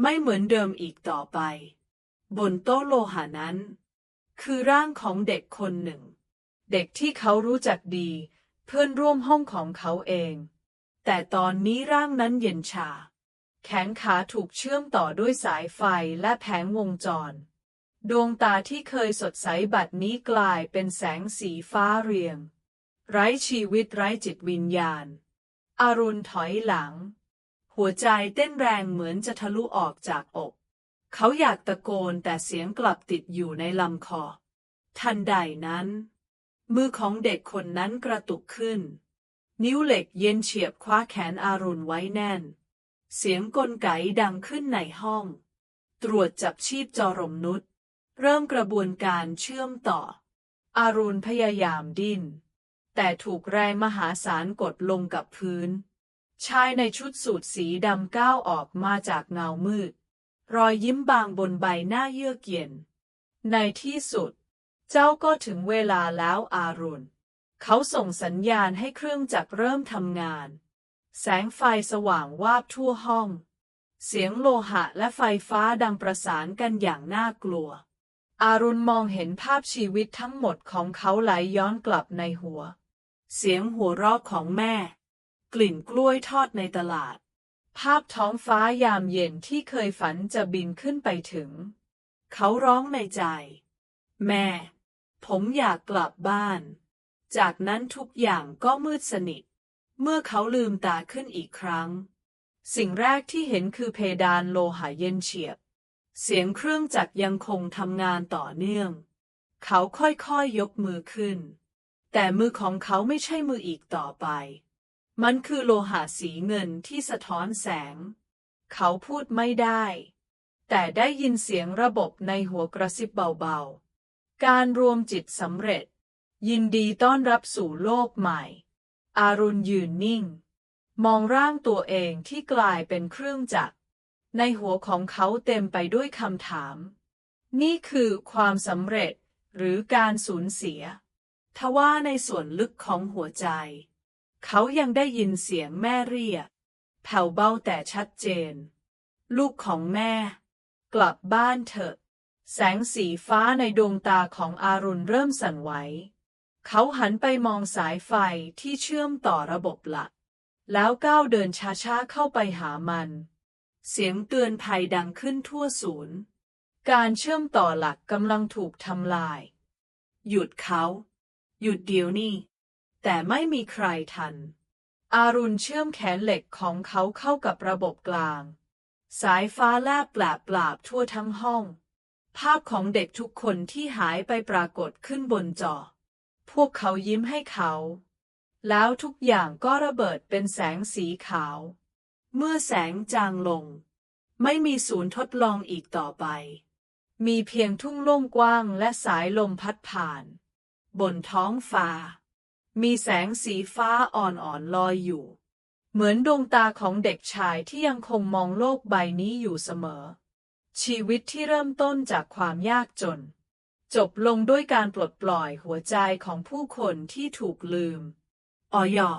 ไม่เหมือนเดิมอีกต่อไป บนโต๊ะโลหะนั้น คือร่างของเด็กคนหนึ่ง เด็กที่เขารู้จักดี เพื่อนร่วมห้องของเขาเอง แต่ตอนนี้ร่างนั้นเย็นชา แขนขาถูกเชื่อมต่อด้วยสายไฟและแผงวงจร ดวงตาที่เคยสดใสบัดนี้กลายเป็นแสงสีฟ้าเรียง ไร้ชีวิตไร้จิตวิญญาณอารุณถอยหลัง หัวใจเต้นแรงเหมือนจะทะลุออกจากอก เขาอยากตะโกนแต่เสียงกลับติดอยู่ในลำคอ ทันใดนั้น มือของเด็กคนนั้นกระตุกขึ้น นิ้วเหล็กเย็นเฉียบคว้าแขนอารุณไว้แน่น เสียงกลไกดังขึ้นในห้อง ตรวจจับชีพจรมนุษย์ เริ่มกระบวนการเชื่อมต่อ อารุณพยายามดิ้นแต่ถูกแรงมหาศาลกดลงกับพื้น ชายในชุดสูทสีดำก้าวออกมาจากเงามืด รอยยิ้มบางบนใบหน้าเยือกเย็น ในที่สุด เจ้าก็ถึงเวลาแล้วอารุณ เขาส่งสัญญาณให้เครื่องจักรเริ่มทำงาน แสงไฟสว่างวาบทั่วห้อง เสียงโลหะและไฟฟ้าดังประสานกันอย่างน่ากลัว อารุณมองเห็นภาพชีวิตทั้งหมดของเขาไหลย้อนกลับในหัว เสียงหัวเราะของแม่ กลิ่นกล้วยทอดในตลาด ภาพท้องฟ้ายามเย็นที่เคยฝันจะบินขึ้นไปถึง เขาร้องในใจ แม่ ผมอยากกลับบ้าน จากนั้นทุกอย่างก็มืดสนิท เมื่อเขาลืมตาขึ้นอีกครั้ง สิ่งแรกที่เห็นคือเพดานโลหะเย็นเฉียบ เสียงเครื่องจักรยังคงทำงานต่อเนื่อง เขาค่อยๆยยกมือขึ้น แต่มือของเขาไม่ใช่มืออีกต่อไป มันคือโลหะสีเงินที่สะท้อนแสง เขาพูดไม่ได้ แต่ได้ยินเสียงระบบในหัวกระซิบเบาๆ การรวมจิตสำเร็จ ยินดีต้อนรับสู่โลกใหม่ อารุณยืนนิ่ง มองร่างตัวเองที่กลายเป็นเครื่องจักร ในหัวของเขาเต็มไปด้วยคำถาม นี่คือความสำเร็จหรือการสูญเสีย ทว่าในส่วนลึกของหัวใจ เขายังได้ยินเสียงแม่เรียกแผ่วเบาแต่ชัดเจน ลูกของแม่ กลับบ้านเถอะ แสงสีฟ้าในดวงตาของอารุณเริ่มสั่นไหว เขาหันไปมองสายไฟที่เชื่อมต่อระบบหลัก แล้วก้าวเดินช้าๆเข้าไปหามัน เสียงเตือนภัยดังขึ้นทั่วศูนย์ การเชื่อมต่อหลักกำลังถูกทำลาย หยุดเขา หยุดเดี๋ยวนี้ แต่ไม่มีใครทัน อารุณเชื่อมแขนเหล็กของเขาเข้ากับระบบกลาง สายฟ้าแลบแปลบปราบทั่วทั้งห้อง ภาพของเด็กทุกคนที่หายไปปรากฏขึ้นบนจอ พวกเขายิ้มให้เขา แล้วทุกอย่างก็ระเบิดเป็นแสงสีขาว เมื่อแสงจางลง ไม่มีศูนย์ทดลองอีกต่อไป มีเพียงทุ่งโล่งกว้างและสายลมพัดผ่าน บนท้องฟ้า มีแสงสีฟ้าอ่อนๆลอยอยู่ เหมือนดวงตาของเด็กชายที่ยังคงมองโลกใบนี้อยู่เสมอ ชีวิตที่เริ่มต้นจากความยากจน จบลงด้วยการปลดปล่อยหัวใจของผู้คนที่ถูกลืมออยอ